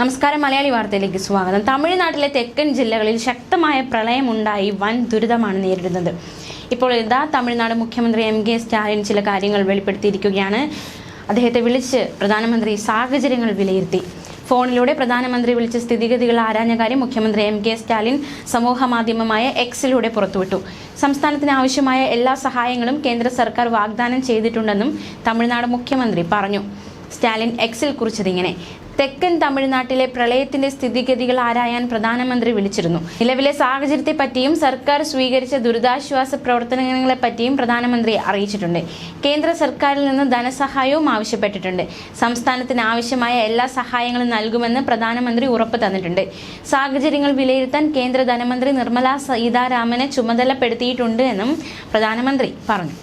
നമസ്കാരം മലയാളി വാർത്തയിലേക്ക് സ്വാഗതം. തമിഴ്നാട്ടിലെ തെക്കൻ ജില്ലകളിൽ ശക്തമായ പ്രളയമുണ്ടായി വൻ ദുരിതമാണ് നേരിടുന്നത്. ഇപ്പോൾ ഇതാ തമിഴ്നാട് മുഖ്യമന്ത്രി എം കെ സ്റ്റാലിൻ ചില കാര്യങ്ങൾ വെളിപ്പെടുത്തിയിരിക്കുകയാണ്. അദ്ദേഹത്തെ വിളിച്ച് പ്രധാനമന്ത്രി സാഹചര്യങ്ങൾ വിലയിരുത്തി. ഫോണിലൂടെ പ്രധാനമന്ത്രി വിളിച്ച സ്ഥിതിഗതികൾ ആരാഞ്ഞ കാര്യം മുഖ്യമന്ത്രി എം കെ സ്റ്റാലിൻ സമൂഹ മാധ്യമമായ എക്സിലൂടെ പുറത്തുവിട്ടു. സംസ്ഥാനത്തിന് ആവശ്യമായ എല്ലാ സഹായങ്ങളും കേന്ദ്ര സർക്കാർ വാഗ്ദാനം ചെയ്തിട്ടുണ്ടെന്നും തമിഴ്നാട് മുഖ്യമന്ത്രി പറഞ്ഞു. സ്റ്റാലിൻ എക്സിൽ കുറിച്ചതിങ്ങനെ തെക്കൻ തമിഴ്നാട്ടിലെ പ്രളയത്തിന്റെ സ്ഥിതിഗതികൾ ആരായാൻ പ്രധാനമന്ത്രി വിളിച്ചിരുന്നു. നിലവിലെ സാഹചര്യത്തെ പറ്റിയും സർക്കാർ സ്വീകരിച്ച ദുരിതാശ്വാസ പ്രവർത്തനങ്ങളെ പറ്റിയും പ്രധാനമന്ത്രി അറിയിച്ചിട്ടുണ്ട്. കേന്ദ്ര സർക്കാരിൽ നിന്ന് ധനസഹായവും ആവശ്യപ്പെട്ടിട്ടുണ്ട്. സംസ്ഥാനത്തിന് ആവശ്യമായ എല്ലാ സഹായങ്ങളും നൽകുമെന്ന് പ്രധാനമന്ത്രി ഉറപ്പ് തന്നിട്ടുണ്ട്. സാഹചര്യങ്ങൾ വിലയിരുത്താൻ കേന്ദ്ര ധനമന്ത്രി നിർമ്മലാ സീതാരാമനെ ചുമതലപ്പെടുത്തിയിട്ടുണ്ട് എന്നും പ്രധാനമന്ത്രി പറഞ്ഞു.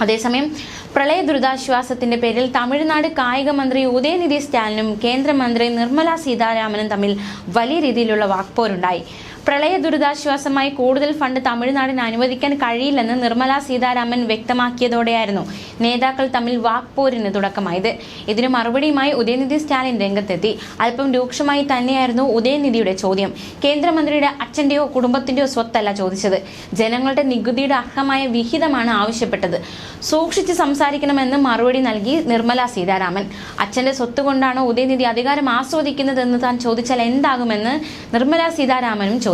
അതേസമയം പ്രളയ ദുരിതാശ്വാസത്തിന്റെ പേരിൽ തമിഴ്നാട് കായിക മന്ത്രി ഉദയനിധി സ്റ്റാലിനും കേന്ദ്രമന്ത്രി നിർമ്മല സീതാരാമനും തമ്മിൽ വലിയ രീതിയിലുള്ള വാക്പോരുണ്ടായി. പ്രളയ ദുരിതാശ്വാസമായി കൂടുതൽ ഫണ്ട് തമിഴ്നാടിന് അനുവദിക്കാൻ കഴിയില്ലെന്ന് നിർമ്മലാ സീതാരാമൻ വ്യക്തമാക്കിയതോടെയായിരുന്നു നേതാക്കൾ തമ്മിൽ വാക്പോരിന് തുടക്കമായത്. ഇതിന് മറുപടിയുമായി ഉദയനിധി സ്റ്റാലിൻ രംഗത്തെത്തി. അല്പം രൂക്ഷമായി തന്നെയായിരുന്നു ഉദയനിധിയുടെ ചോദ്യം. കേന്ദ്രമന്ത്രിയുടെ അച്ഛന്റെയോ കുടുംബത്തിന്റെയോ സ്വത്തല്ല ചോദിച്ചത്. ജനങ്ങളുടെ നികുതിയുടെ അർഹമായ വിഹിതമാണ് ആവശ്യപ്പെട്ടത്. സൂക്ഷിച്ച് സംസാരിക്കണമെന്ന് മറുപടി നൽകി നിർമ്മലാ സീതാരാമൻ. അച്ഛന്റെ സ്വത്ത് കൊണ്ടാണോ ഉദയനിധി അധികാരം ആസ്വദിക്കുന്നതെന്ന് താൻ ചോദിച്ചാൽ എന്താകുമെന്ന് നിർമ്മലാ സീതാരാമനും ചോദിച്ചു.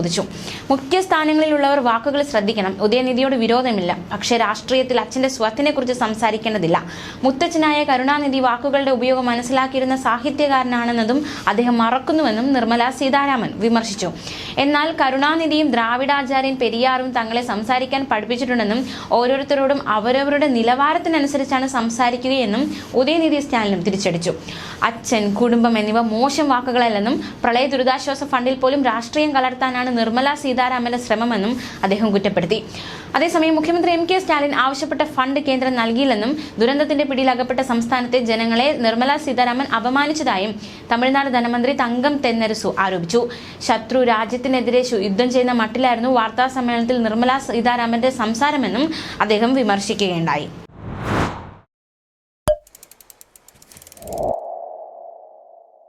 മുഖ്യ സ്ഥാനങ്ങളിലുള്ളവർ വാക്കുകൾ ശ്രദ്ധിക്കണം. ഉദയനിധിയോട് വിരോധമില്ല. പക്ഷേ രാഷ്ട്രീയത്തിൽ അച്ഛന്റെ സ്വത്തിനെക്കുറിച്ച് സംസാരിക്കേണ്ടതില്ല. മുത്തച്ഛനായ കരുണാനിധി വാക്കുകളുടെ ഉപയോഗം മനസ്സിലാക്കിയിരുന്ന സാഹിത്യകാരനാണെന്നതും അദ്ദേഹം മറക്കുന്നുവെന്നും നിർമ്മല സീതാരാമൻ വിമർശിച്ചു. എന്നാൽ കരുണാനിധിയും ദ്രാവിഡാചാര്യൻ പെരിയാറും തങ്ങളെ സംസാരിക്കാൻ പഠിപ്പിച്ചിട്ടുണ്ടെന്നും ഓരോരുത്തരോടും അവരവരുടെ നിലവാരത്തിനനുസരിച്ചാണ് സംസാരിക്കുകയെന്നും ഉദയനിധി സ്റ്റാലിനും തിരിച്ചടിച്ചു. അച്ഛൻ കുടുംബം എന്നിവ മോശം വാക്കുകളല്ലെന്നും പ്രളയ ദുരിതാശ്വാസ ഫണ്ടിൽ പോലും രാഷ്ട്രീയം കലർത്താനാണ് നിർമ്മല സീതാരാമന്റെ ശ്രമമെന്നും അദ്ദേഹം കുറ്റപ്പെടുത്തി. അതേസമയം മുഖ്യമന്ത്രി എം കെ സ്റ്റാലിൻ ആവശ്യപ്പെട്ട ഫണ്ട് കേന്ദ്രം നൽകിയില്ലെന്നും ദുരന്തത്തിന്റെ പിടിയിലകപ്പെട്ട സംസ്ഥാനത്തെ ജനങ്ങളെ നിർമ്മലാ സീതാരാമൻ അപമാനിച്ചതായും തമിഴ്നാട് ധനമന്ത്രി തങ്കം തെന്നരസു ആരോപിച്ചു. ശത്രു രാജ്യത്തിനെതിരെ യുദ്ധം ചെയ്യുന്ന മട്ടിലായിരുന്നു വാർത്താ സമ്മേളനത്തിൽ നിർമ്മലാ സീതാരാമന്റെ സംസാരമെന്നും അദ്ദേഹം വിമർശിക്കുകയുണ്ടായി.